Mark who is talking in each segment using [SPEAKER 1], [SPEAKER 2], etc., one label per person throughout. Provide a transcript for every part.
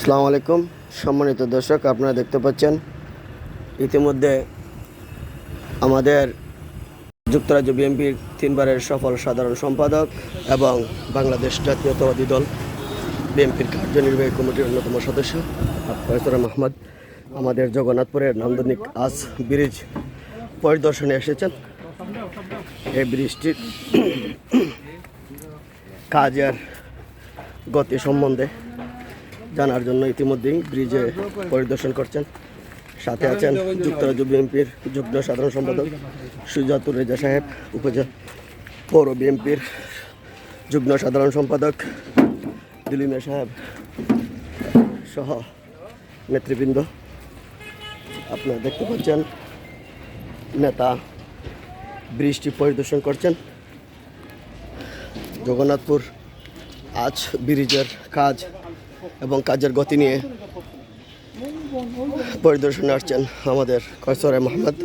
[SPEAKER 1] আসসালামু আলাইকুম। সম্মানিত দর্শক, আপনারা দেখতে পাচ্ছেন ইতিমধ্যে আমাদের যুক্তরাজ্য বিএনপির তিনবারের সফল সাধারণ সম্পাদক এবং বাংলাদেশ জাতীয়তাবাদী দল বিএনপির কার্যনির্বাহী কমিটির অন্যতম সদস্য ফয়সরা মাহমদ। আমাদের জগন্নাথপুরের নান্দনিক আস ব্রিজ পরিদর্শনে এসেছেন। এই ব্রিজটির কাজের গতি সম্বন্ধে জানার জন্য ইতিমধ্যেই ব্রিজে পরিদর্শন করছেন। সাথে আছেন যুক্তরাজ্য বিএনপির যুগ্ম সাধারণ সম্পাদক সুজাতুর রেজা সাহেব, উপজেলা পৌর বিএনপির যুগ্ম সাধারণ সম্পাদক দিলিমে সাহেব সহ নেতৃবৃন্দ। আপনারা দেখতে পাচ্ছেন নেতা ব্রিজটি পরিদর্শন করছেন। জগন্নাথপুর আজ ব্রিজের কাজ এবং কাজের গতি নিয়ে পরিদর্শনে আসছেন আমাদের কয়সরে মোহাম্মদ।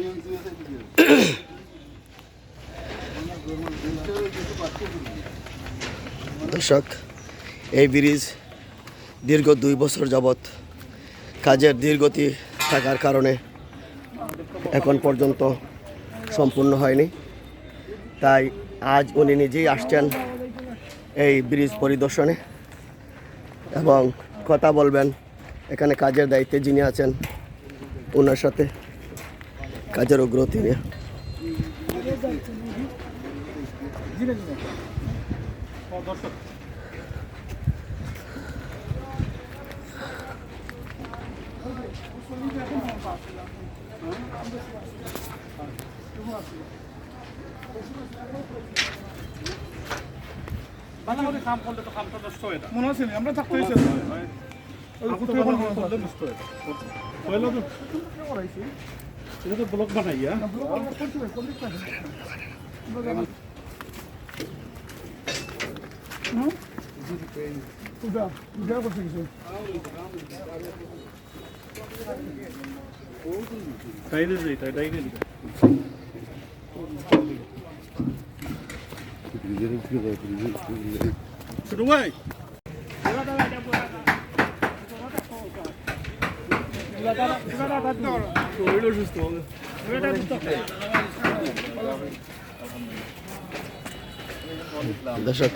[SPEAKER 1] দর্শক, এই ব্রিজ দীর্ঘ দুই বছর যাবৎ কাজের ধীরগতি থাকার কারণে এখন পর্যন্ত সম্পূর্ণ হয়নি। তাই আজ উনি নিজেই আসছেন এই ব্রিজ পরিদর্শনে। এবং কথা বলবেন। এখানে কাজের দায়িত্বে যিনি আছেন ওনার সাথে কাজের অগ্রগতি নিয়ে।
[SPEAKER 2] মাঝামাঝি কাম করলে তো কামটা নষ্ট হয়ে যায়।
[SPEAKER 3] মনে আছে আমরা থাকতে হয়েছে
[SPEAKER 2] হয়ে। এটা তো ব্লক বানাই
[SPEAKER 3] পূজা পূজা করছে কিছু।
[SPEAKER 2] যাই তাই দিই ছোট
[SPEAKER 1] দর্শক,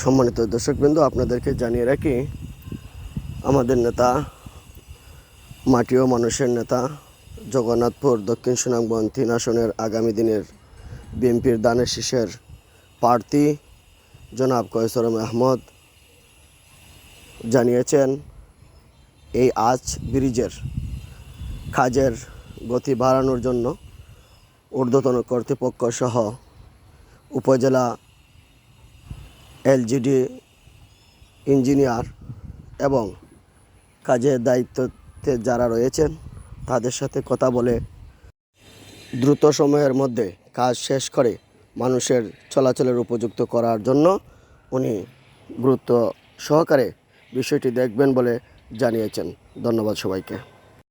[SPEAKER 1] সম্মানিত দর্শকবৃন্দ, আপনাদেরকে জানিয়ে রাখি, আমাদের নেতা, মাটি ও মানুষের নেতা, জগন্নাথপুর দক্ষিণ সুনামগঞ্জ তিন আসনের আগামী দিনের বিএনপির দানের শীষের প্রার্থী জনাব কয়সরম আহমদ জানিয়েছেন, এই আজ ব্রিজের কাজের গতি বাড়ানোর জন্য ঊর্ধ্বতন কর্তৃপক্ষ সহ উপজেলা এলজিডি ইঞ্জিনিয়ার এবং কাজের দায়িত্বতে যারা রয়েছেন, তাদের সাথে কথা বলে দ্রুত সময়ের মধ্যে কাজ শেষ করে মানুষের চলাচলের উপযুক্ত করার জন্য উনি গুরুত্ব সহকারে বিষয়টি দেখবেন বলে জানিয়েছেন। ধন্যবাদ সবাইকে।